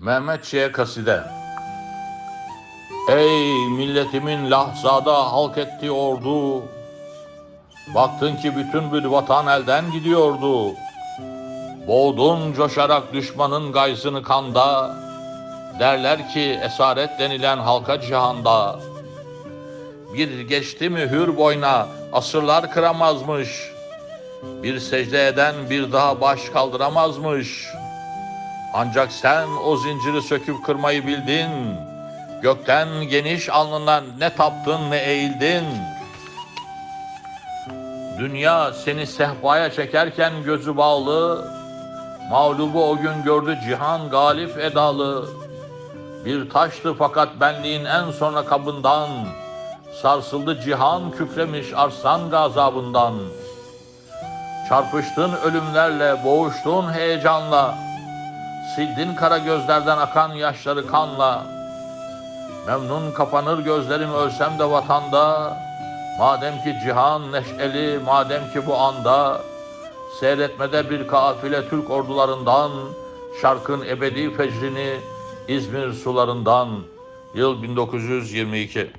Mehmetçiğe kaside. Ey milletimin lahzada halk ettiği ordu Baktın ki bütün bir vatan elden gidiyordu. Boğdun coşarak düşmanın gaysını kanda Derler ki esaret denilen halka cihanda. Bir geçti mi hür boyna asırlar kıramazmış. Bir secde eden bir daha baş kaldıramazmış ancak sen o zinciri söküp kırmayı bildin. Gökten geniş alnından ne taptın ne eğildin. Dünya seni sehpaya çekerken gözü bağlı. Mağlubu o gün gördü cihan galip edalı. Bir taştı fakat benliğin en sonra kabından. Sarsıldı cihan kükremiş arslan gazabından. Çarpıştın ölümlerle, boğuştun heyecanla. Sildin kara gözlerden akan yaşları kanla. Memnun kapanır gözlerim ölsem de vatanda. Madem ki cihan neşeli, madem ki bu anda. Seyretmede bir kafile Türk ordularından. Şarkın ebedi fecrini İzmir sularından. Yıl 1922